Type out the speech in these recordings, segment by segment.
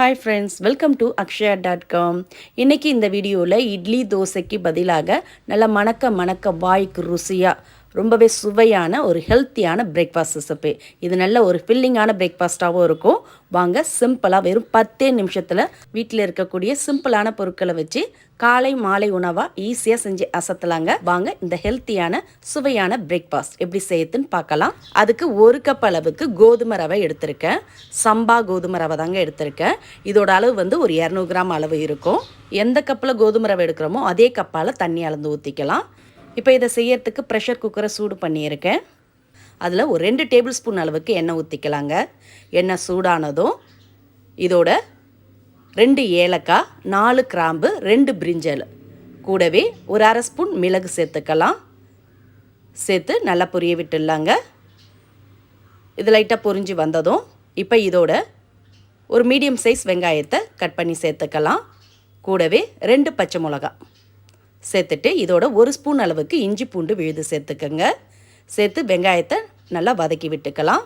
Hi friends welcome to Akshaya dot com இன்றைக்கி இந்த வீடியோவில் இட்லி தோசைக்கு பதிலாக நல்ல மணக்க மணக்க வாய்க்கு ருசியாக ரொம்பவே சுவையான ஒரு ஹெல்த்தியான பிரேக்ஃபாஸ்ட் ரெசிபி இது நல்ல ஒரு ஃபில்லிங்கான பிரேக்ஃபாஸ்ட்டாகவும் இருக்கும். வாங்க சிம்பிளாக வெறும் பத்தே நிமிஷத்தில் வீட்டில் இருக்கக்கூடிய சிம்பிளான பொருட்களை வச்சு காலை மாலை உணவாக ஈஸியாக செஞ்சு அசத்தலாங்க. வாங்க இந்த ஹெல்த்தியான சுவையான பிரேக்ஃபாஸ்ட் எப்படி செய்யுதுன்னு பார்க்கலாம். அதுக்கு ஒரு கப் அளவுக்கு கோதுமை ரவை எடுத்திருக்கேன். சம்பா கோதுமை ரவை தாங்க எடுத்திருக்கேன். இதோட அளவு வந்து ஒரு இரநூறு கிராம் அளவு இருக்கும். எந்த கப்பில் கோதுமை ரவை எடுக்கிறோமோ அதே கப்பால் தண்ணி அளந்து ஊற்றிக்கலாம் இப்போ இதை செய்யறதுக்கு ப்ரெஷர் குக்கரை சூடு பண்ணியிருக்கேன். அதில் ஒரு ரெண்டு டேபிள் ஸ்பூன் அளவுக்கு எண்ணெய் ஊற்றிக்கலாங்க எண்ணெய் சூடானதும் இதோட ரெண்டு ஏலக்காய் நாலு கிராம்பு ரெண்டு பிரிஞ்சல் கூடவே ஒரு அரை ஸ்பூன் மிளகு சேர்த்துக்கலாம். சேர்த்து நல்லா பொரிய விட்டுடலாங்க. இது லைட்டாக பொரிஞ்சு வந்ததும் இப்போ இதோட ஒரு மீடியம் சைஸ் வெங்காயத்தை கட் பண்ணி சேர்த்துக்கலாம். கூடவே ரெண்டு பச்சை மிளகா சேர்த்துட்டு இதோட ஒரு ஸ்பூன் அளவுக்கு இஞ்சி பூண்டு விழுது சேர்த்துக்கோங்க. சேர்த்து வெங்காயத்தை நல்லா வதக்கி விட்டுக்கலாம்.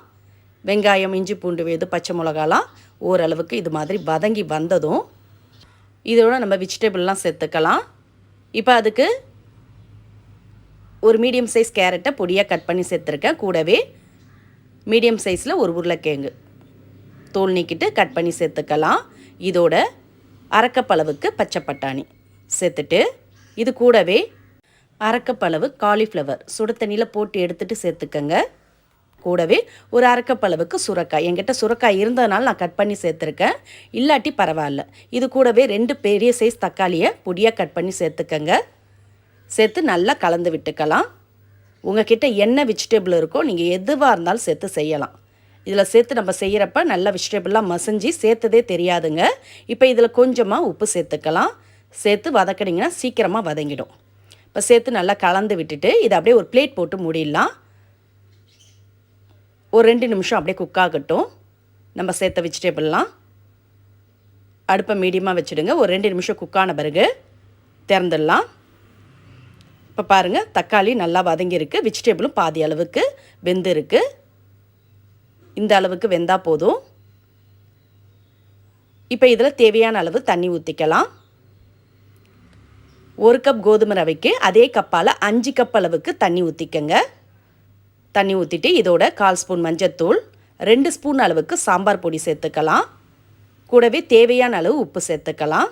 வெங்காயம் இஞ்சி பூண்டு விழுது பச்சை மிளகாலாம் ஓரளவுக்கு இது மாதிரி வதங்கி வந்ததும் இதோட நம்ம வெஜிடபிள்லாம் சேர்த்துக்கலாம். இப்போ அதுக்கு ஒரு மீடியம் சைஸ் கேரட்டை பொடியாக கட் பண்ணி சேர்த்துருக்கேன். கூடவே மீடியம் சைஸில் ஒரு உருளைக்கிழங்கு தோல் நீக்கிட்டு கட் பண்ணி சேர்த்துக்கலாம். இதோட அரைக்கப்பளவுக்கு பச்சை பட்டாணி சேர்த்துட்டு இது கூடவே அரைக்கப்பளவு காலிஃப்ளவர் சுடு தண்ணியில் போட்டு எடுத்துகிட்டு சேர்த்துக்கங்க. கூடவே ஒரு அரைக்கப்பளவுக்கு சுரக்காய். என்கிட்ட சுரக்காய் இருந்ததுனால நான் கட் பண்ணி சேர்த்துருக்கேன். இல்லாட்டி பரவாயில்ல. இது கூடவே ரெண்டு பெரிய சைஸ் தக்காளியை பொடியாக கட் பண்ணி சேர்த்துக்கங்க. சேர்த்து நல்லா கலந்து விட்டுக்கலாம். உங்ககிட்ட என்ன வெஜிடபிள் இருக்கோ நீங்கள் எதுவாக இருந்தாலும் சேர்த்து செய்யலாம். இதில் சேர்த்து நம்ம செய்கிறப்ப நல்லா வெஜிடபிள்லாம் மசிஞ்சு சேர்த்ததே தெரியாதுங்க. இப்போ இதில் கொஞ்சமாக உப்பு சேர்த்துக்கலாம். சேர்த்து வதக்கினீங்கன்னா சீக்கிரமாக வதங்கிடும். இப்போ சேர்த்து நல்லா கலந்து விட்டுட்டு இதை அப்படியே ஒரு பிளேட் போட்டு மூடிடலாம். ஒரு ரெண்டு நிமிஷம் அப்படியே குக் ஆகட்டும். நம்ம சேர்த்த வெஜிடபிள்லாம் அடுப்பை மீடியமாக வச்சுடுங்க. ஒரு ரெண்டு நிமிஷம் குக் ஆன பிறகு திறந்துடலாம். இப்போ பாருங்கள் தக்காளி நல்லா வதங்கியிருக்கு. வெஜிடபிளும் பாதி அளவுக்கு வெந்து இருக்குது இந்த அளவுக்கு வெந்தால் போதும். இப்போ இதில் தேவையான அளவு தண்ணி ஊற்றிக்கலாம் ஒரு கப் கோதுமை ரவைக்கு அதே கப்பால் அஞ்சு கப் அளவுக்கு தண்ணி ஊற்றிக்கங்க தண்ணி ஊற்றிட்டு இதோட கால் ஸ்பூன் மஞ்சத்தூள் ரெண்டு ஸ்பூன் அளவுக்கு சாம்பார் பொடி சேர்த்துக்கலாம். கூடவே தேவையான அளவு உப்பு சேர்த்துக்கலாம்.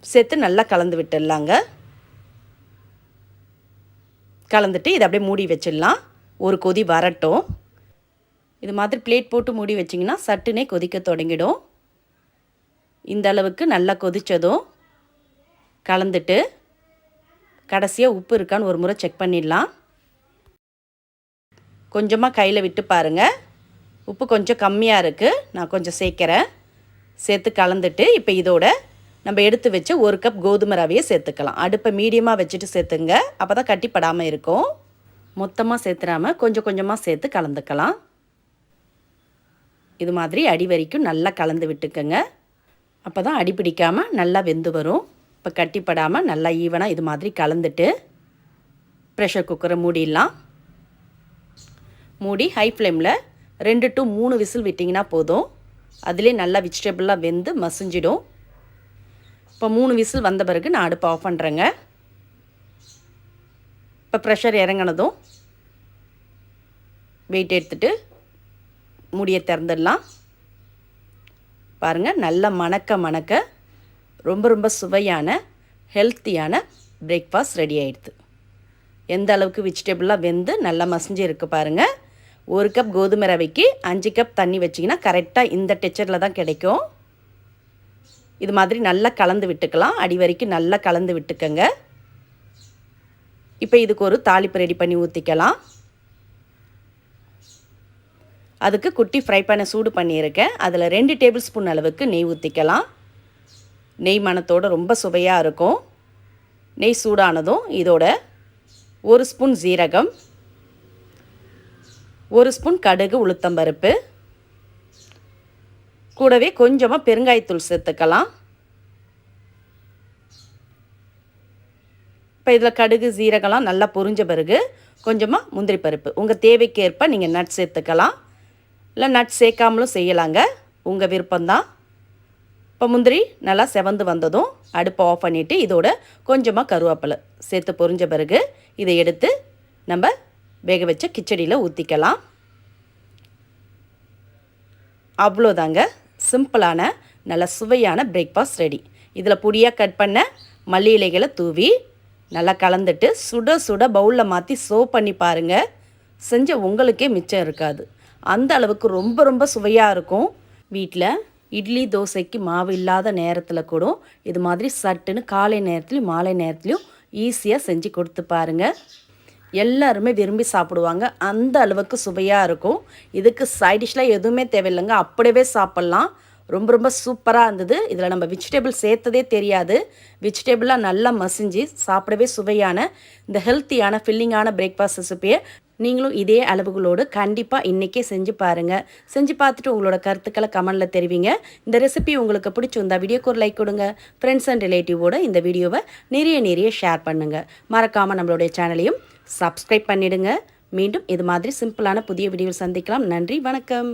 சேர்த்து நல்லா கலந்து விட்டுடலாங்க. கலந்துட்டு இதை அப்படியே மூடி வச்சிடலாம். ஒரு கொதி வரட்டும். இது மாதிரி பிளேட் போட்டு மூடி வச்சிங்கன்னா சட்டுனே கொதிக்க தொடங்கிடும். இந்த அளவுக்கு நல்லா கொதித்ததும் கலந்துட்டு கடைசியாக உப்பு இருக்கான்னு ஒரு முறை செக் பண்ணிடலாம். கொஞ்சமாக கையில் விட்டு பாருங்கள் உப்பு கொஞ்சம் கம்மியாக இருக்குது நான் கொஞ்சம் சேர்க்குறேன். சேர்த்து கலந்துட்டு இப்போ இதோட நம்ம எடுத்து வச்ச ஒரு கப் கோதுமை ரவையை சேர்த்துக்கலாம். அடுப்பை மீடியமாக வச்சுட்டு சேர்த்துங்க. அப்போ தான் கட்டிப்படாமல் இருக்கும். மொத்தமாக சேர்த்துடாமல் கொஞ்சம் கொஞ்சமாக சேர்த்து கலந்துக்கலாம். இது மாதிரி அடி வரைக்கும் நல்லா கலந்து விட்டுக்கோங்க. அப்போ தான் அடி பிடிக்காமல் நல்லா வெந்து வரும். இப்போ கட்டிப்படாமல் நல்லா ஈவனாக இது மாதிரி கலந்துட்டு ப்ரெஷர் குக்கரை மூடிடலாம். மூடி ஹை ஃப்ளேமில் ரெண்டு டு மூணு விசில் விட்டிங்கன்னா போதும். அதிலே நல்லா வெஜிடபிளாக வெந்து மசிஞ்சிடும். இப்போ மூணு விசில் வந்த பிறகு நான் அடுப்பு ஆஃப் பண்ணுறேங்க இப்போ ப்ரெஷர் இறங்கினதும் வெயிட் எடுத்துட்டு மூடியை திறந்துடலாம். பாருங்கள் நல்லா மணக்க மணக்க ரொம்ப ரொம்ப சுவையான ஹெல்த்தியான பிரேக்ஃபாஸ்ட் ரெடி ஆகிடுது எந்த அளவுக்கு வெஜிடபிளாக வெந்து நல்லா மசிஞ்சு இருக்குது பாருங்கள் ஒரு கப் கோதுமை ரவைக்கு அஞ்சு கப் தண்ணி வச்சிங்கன்னா கரெக்டாக இந்த டெச்சரில் தான் கிடைக்கும். இது மாதிரி நல்லா கலந்து விட்டுக்கலாம். அடி வரைக்கும் நல்லா கலந்து விட்டுக்கங்க. இப்போ இதுக்கு ஒரு தாளிப்பு ரெடி பண்ணி ஊற்றிக்கலாம் அதுக்கு குட்டி ஃப்ரை பண்ண சூடு பண்ணியிருக்கேன். அதில் ரெண்டு டேபிள் ஸ்பூன் அளவுக்கு நெய் ஊற்றிக்கலாம் நெய் மணத்தோடு ரொம்ப சுவையாக இருக்கும். நெய் சூடானதும் இதோட ஒரு ஸ்பூன் ஜீரகம் ஒரு ஸ்பூன் கடுகு உளுத்தம்பருப்பு கூடவே கொஞ்சமாக பெருங்காயத்தூள் சேர்த்துக்கலாம். இப்போ இதில் கடுகு ஜீரகம்லாம் நல்லா பொரிஞ்ச பிறகு கொஞ்சமாக முந்திரி பருப்பு. உங்கள் தேவைக்கேற்ப நீங்கள் நட் சேர்த்துக்கலாம். இல்லை நட் சேர்க்காமலும் செய்யலாங்க. உங்கள் விருப்பம்தான். இப்போ முந்திரி நல்லா செவந்து வந்ததும் அடுப்பை ஆஃப் பண்ணிவிட்டு இதோட கொஞ்சமாக கருவேப்பிலை சேர்த்து பொரிஞ்ச பிறகு இதை எடுத்து நம்ம வேக வச்ச கிச்சடியில் ஊற்றிக்கலாம் அவ்வளோதாங்க சிம்பிளான நல்ல சுவையான பிரேக்ஃபாஸ்ட் ரெடி இதில் பொடியாக கட் பண்ண மல்லி இலைகளை தூவி நல்லா கலந்துட்டு சுட சுட பவுலில் மாற்றி சோப் பண்ணி பாருங்கள் செஞ்ச உங்களுக்கே மிச்சம் இருக்காது. அந்த அளவுக்கு ரொம்ப ரொம்ப சுவையாக இருக்கும். வீட்டில் இட்லி தோசைக்கு மாவு இல்லாத நேரத்தில் கூட இது மாதிரி சட்டுன்னு காலை நேரத்துலையும் மாலை நேரத்துலையும் ஈஸியாக செஞ்சு கொடுத்து பாருங்கள் எல்லாருமே விரும்பி சாப்பிடுவாங்க. அந்த அளவுக்கு சுவையாக இருக்கும். இதுக்கு சைட் டிஷ்லாம் எதுவுமே தேவையில்லைங்க. அப்படியே சாப்பிட்லாம். ரொம்ப ரொம்ப சூப்பராக இருந்தது. இதில் நம்ம வெஜிடபிள் சேர்த்ததே தெரியாது. வெஜிடபிளாக நல்லா மசிஞ்சு சாப்பிடவே சுவையான இந்த ஹெல்த்தியான ஃபில்லிங்கான பிரேக்ஃபாஸ்ட் ரெசிப்பியை நீங்களும் இதே அளவுகளோடு கண்டிப்பாக இன்றைக்கே செஞ்சு பாருங்கள் செஞ்சு பார்த்துட்டு உங்களோட கருத்துக்களை கமெண்டில் தெரிவிங்க. இந்த ரெசிபி உங்களுக்கு பிடிச்சிருந்தா வீடியோக்கு ஒரு லைக் கொடுங்க. ஃப்ரெண்ட்ஸ் அண்ட் ரிலேட்டிவோட இந்த வீடியோவை நிறைய நிறைய ஷேர் பண்ணுங்கள் மறக்காமல் நம்மளுடைய சேனலையும் சப்ஸ்கிரைப் பண்ணிவிடுங்க மீண்டும் இது மாதிரி சிம்பிளான புதிய வீடியோவில் சந்திக்கலாம். நன்றி வணக்கம்.